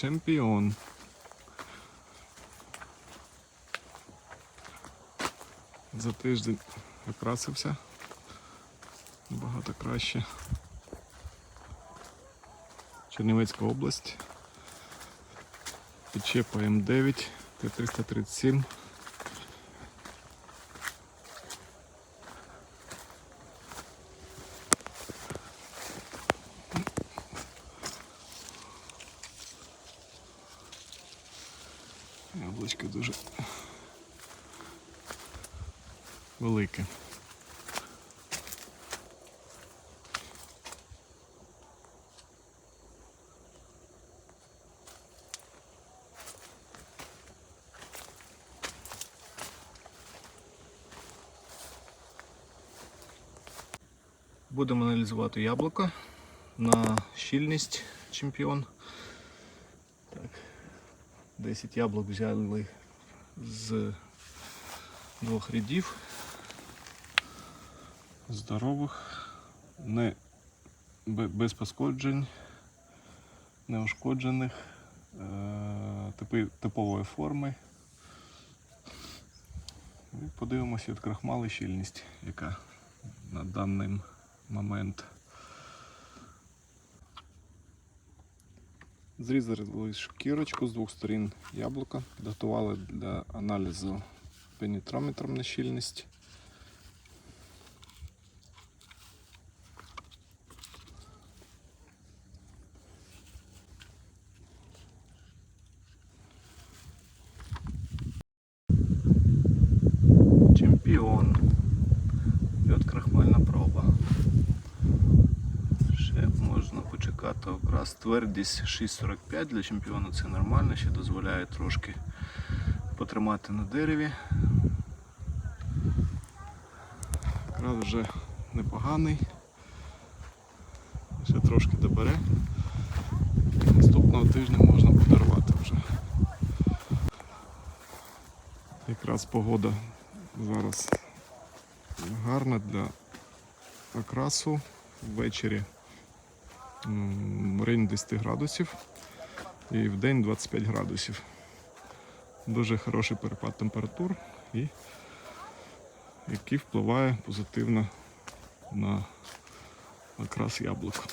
чемпіон. За тиждень окрасився набагато краще. Чернівецька область. Підчепа М9 Т337. Яблучко дуже велике. Будемо аналізувати яблуко на щільність чемпіон. Так. 10 яблук взяли з двох рядів. Здорових, не без пошкоджень, неушкоджених, е, типи, типової форми. І подивимося від крахмали щільність, яка на даний момент. Зрізали шкірочку з двох сторін яблука, підготували для аналізу пенітрометром на щільність. Чемпіон. І от крахмальна проба. Ще почекати якраз твердість 6,45 для чемпіона це нормально, ще дозволяє трошки потримати на дереві. Якраз вже непоганий. Ще трошки добере. Наступного тижня можна подарувати вже. Якраз погода зараз гарна для окрасу ввечері в районі 10 градусів і в день 25 градусів. Дуже хороший перепад температур, і який впливає позитивно на окрас яблук.